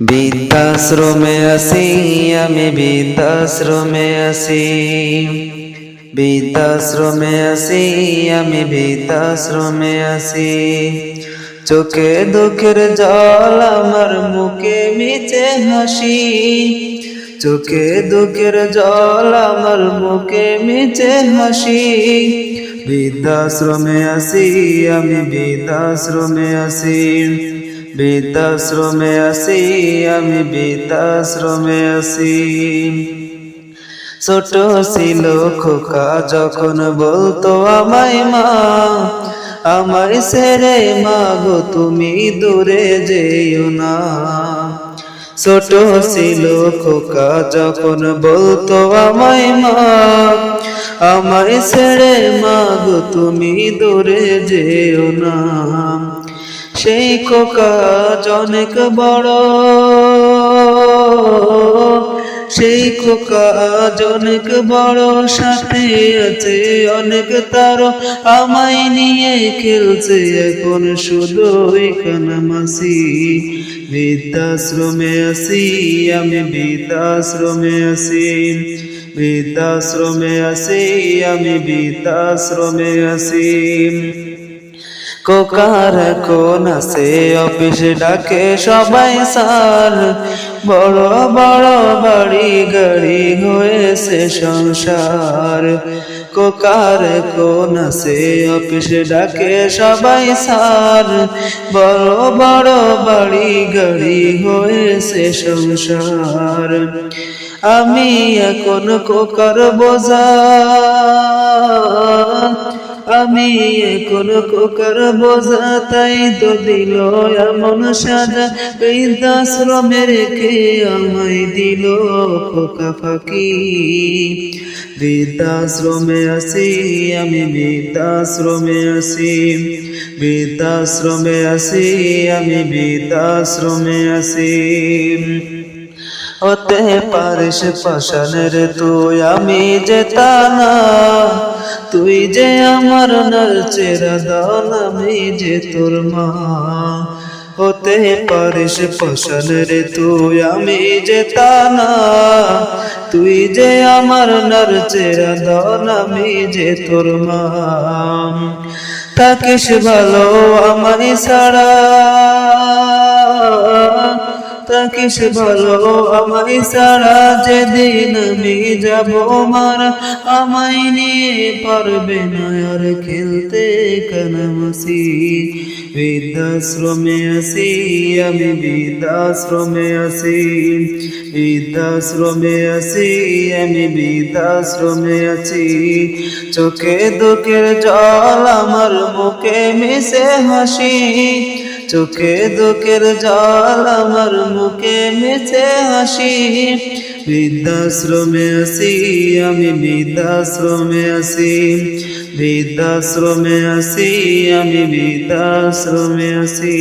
বৃদ্ধাশ্রমে আসি আমি বৃদ্ধাশ্রমে আসি বৃদ্ধাশ্রমে আসি আমি বৃদ্ধাশ্রমে আসি চোখে দুঃখের জল আমার মুখে মিছে হাসি। চোখে দুঃখের জল আমার মুখে মিছে হাসি। বৃদ্ধাশ্রমে আসি আমি বৃদ্ধাশ্রমে আসি বৃদ্ধাশ্রমে আসি আমি বৃদ্ধাশ্রমে আসি ছোট ছিল খোকা, যখন বলতো আমায় মা, আমায় সেরে মা গো, তুমি দূরে যেও না। ছোট ছিল খোকা, যখন বলতো আমায় মা, আমায় ছেড়ে মা গো, তুমি দূরে যেও না। সেই খোকা অনেক বড়। সেই খোকা অনেক বড়, সাথে আছে অনেক তার আমায় নিয়ে খেলছে এখন শুধু কানামাসি বৃদ্ধাশ্রমে আসি আমি বৃদ্ধাশ্রমে আসি বৃদ্ধাশ্রমে আসি আমি বৃদ্ধাশ্রমে আসি কোকার কোন আছে অফিস ডাকে সবাই সার বড় বড় বাড়ি গাড়ি হয়েছে সংসার। কোকার কোন আছে অফিস ডাকে সবাই সার বড় বড় বাড়ি গাড়ি হয়েছে সংসার। আমি এখন কোকার বোঝা। আমি এখন কোকার বোঝা তাই তো দিল এমন সাজা। বৃদ্ধাশ্রমে রেখে আমায় দিল খোকা ফাঁকি? বৃদ্ধাশ্রমে আসি আমি বৃদ্ধাশ্রমে আসি বৃদ্ধাশ্রমে আসি আমি বৃদ্ধাশ্রমে আসি হতে পারিস পাশানের তুই, আমি যেতা না তুই যে আমার নলচেরা দল, আমি যে তোর মা। হতে পারিস পাশানের তুই, আমি যেতা না। তুই যে আমার নরচেরা দল, আমি যে তোর মা। থাকিস ভালো আমায় ছাড়া। থাকিস ভালো আমায় সারা যেদিন আমি যাব মারা, আমায় নিয়ে পারবে না আর খেলতে কানামাসি বৃদ্ধাশ্রমে আসি, আমি বৃদ্ধাশ্রমে আসি। বৃদ্ধাশ্রমে আসি, আমি বৃদ্ধাশ্রমে আছি। চোখে দুঃখের জল আমার মুখে মিশে হাসি। চোখে দুঃখের জল আমার মুখে মেছে হাসি। বৃদ্ধাশ্রমে আসি আমি বৃদ্ধাশ্রমে আসি বৃদ্ধাশ্রমে আসি আমি বৃদ্ধাশ্রমে আসি